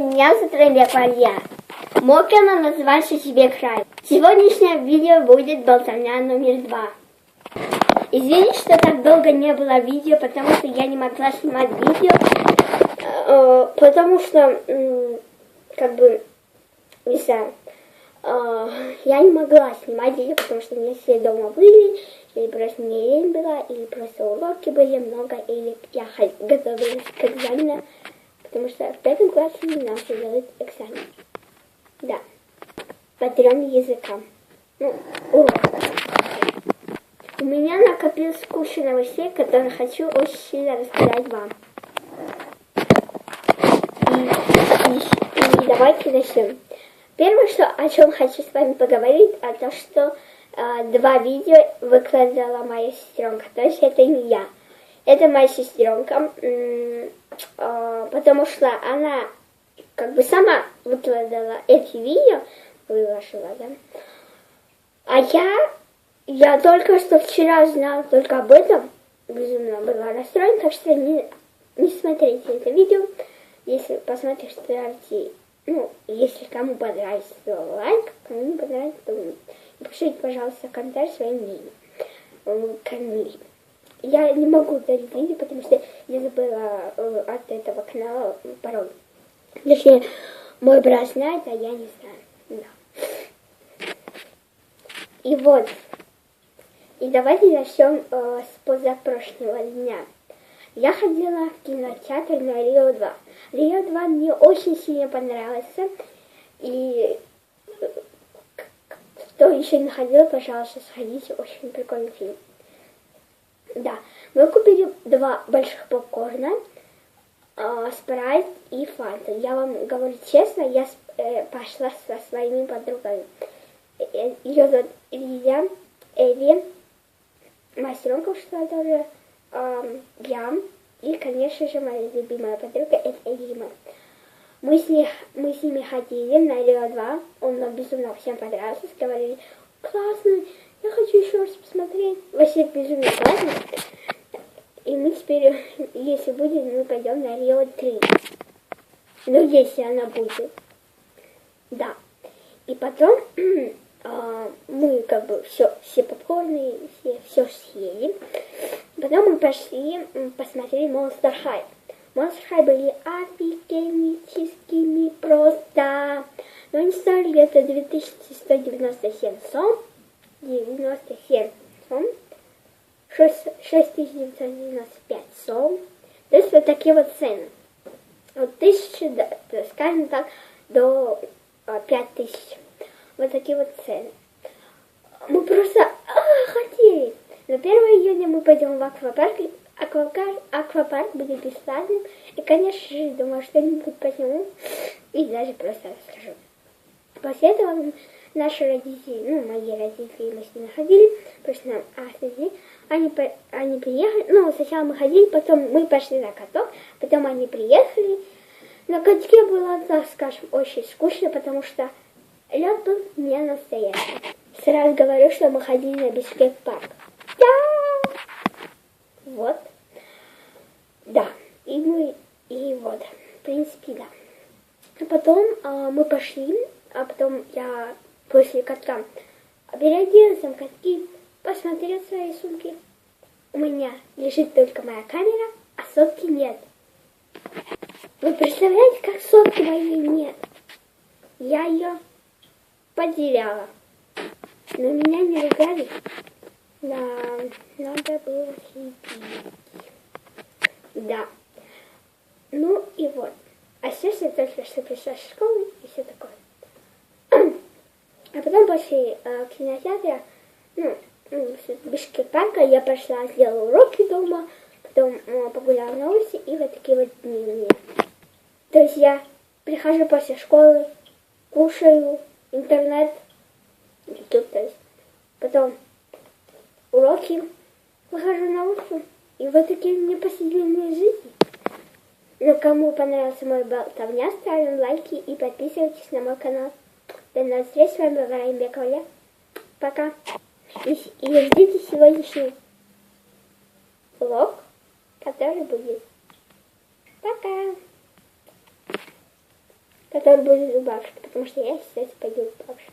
Меня Ребека Илья. Мой канал называется «Себе край». Сегодняшнее видео будет болтовня номер два. Извините, что так долго не было видео, потому что я не могла снимать видео, э, потому что, как бы, не знаю, э, я не могла снимать видео, потому что мне все дома были, или просто лень была, или просто уроки были много, или я готовилась к экзамену, потому что в пятом классе не надо делать экзамен. Да, по трем языкам. Ну, урок. У меня накопилась куча новостей, которые хочу очень сильно рассказать вам. И, и, и давайте начнем. Первое, что, о чем хочу с вами поговорить, о том, что э, два видео выкладывала моя сестренка. То есть это не я. Это моя сестренка, э, потому что она как бы сама выкладывала эти видео, выложила, да. А я я только что вчера знала только об этом, безумно была расстроена, так что не, не смотрите это видео. Если посмотришь, ставьте, ну, если кому понравится, то лайк, кому не понравится, то нет. Пишите, пожалуйста, комментарий своим мнением. Камиль. Я не могу дарить видео, потому что я забыла э, от этого канала пароль. Если мой брат знает, а я не знаю. Да. И вот, и давайте начнем э, с позапрошлого дня. Я ходила в кинотеатр на Рио 2. Рио 2 мне очень сильно понравился. И э, кто еще не ходил, пожалуйста, сходите. Очень прикольный фильм. Да, мы купили два больших попкорна, э, спрайт и фанту. Я вам говорю честно, я э, пошла со своими подругами. Э, ее зовут Илья, Эви, мастером что тоже э, я. И, конечно же, моя любимая подруга это Элима. Мы с, ней, мы с ними ходили на Рио 2. Он нам безумно всем понравился. Говорили, классно, я хочу еще раз посмотреть. Вообще безумно классно. И мы теперь, если будет, мы пойдем на Рио 3. Ну, если она будет. Да. И потом а, мы как бы все, все попкорны, все, все съели. Потом мы пошли, посмотрели Monster High. Monster High были офигеническими просто. Но они стоили где-то 2197 сом. 97 сом. 6995 сом. То есть вот такие вот цены. От тысячи, скажем так, до 5000 вот такие вот цены. Мы просто а, хотели. На 1 июня мы пойдем в аквапарк. Аквапарк, аквапарк будет бесплатным. И, конечно же, думаю, что-нибудь посниму. И даже просто расскажу. После этого наши родители, ну, мои родители, мы с ними ходили, просто нам остановили. Они, они приехали, ну, сначала мы ходили, потом мы пошли на каток, потом они приехали. На катке было, так скажем, очень скучно, потому что Лед был не настоящий. Сразу говорю, что мы ходили на Бишкек парк. Да! Вот. Да. И мы, и вот. В принципе, да. А потом а, мы пошли, а потом я после катка переоделась в катки, посмотрела свои сумки. У меня лежит только моя камера, а сотки нет. Вы представляете, как сотки моей нет? Я ее потеряла. Но меня не ругали. Да, надо было следить. Да. Ну и вот. А сейчас я только что пришла все такое. А потом после э, кинотеатра, ну, парка я пошла, сделала уроки дома, потом э, погуляла на улице, и вот такие вот дни у меня. То есть я прихожу после школы, кушаю, интернет, YouTube, то есть. Потом уроки, выхожу на улицу, и вот такие у меня повседневные жизни. Но кому понравился мой болтовня, ставим лайки и подписывайтесь на мой канал. До новых встреч, с вами была Раймбекова. Пока. И, и ждите сегодняшний влог, который будет. Пока. который будет в бабушке, потому что я сейчас пойду в бабушку.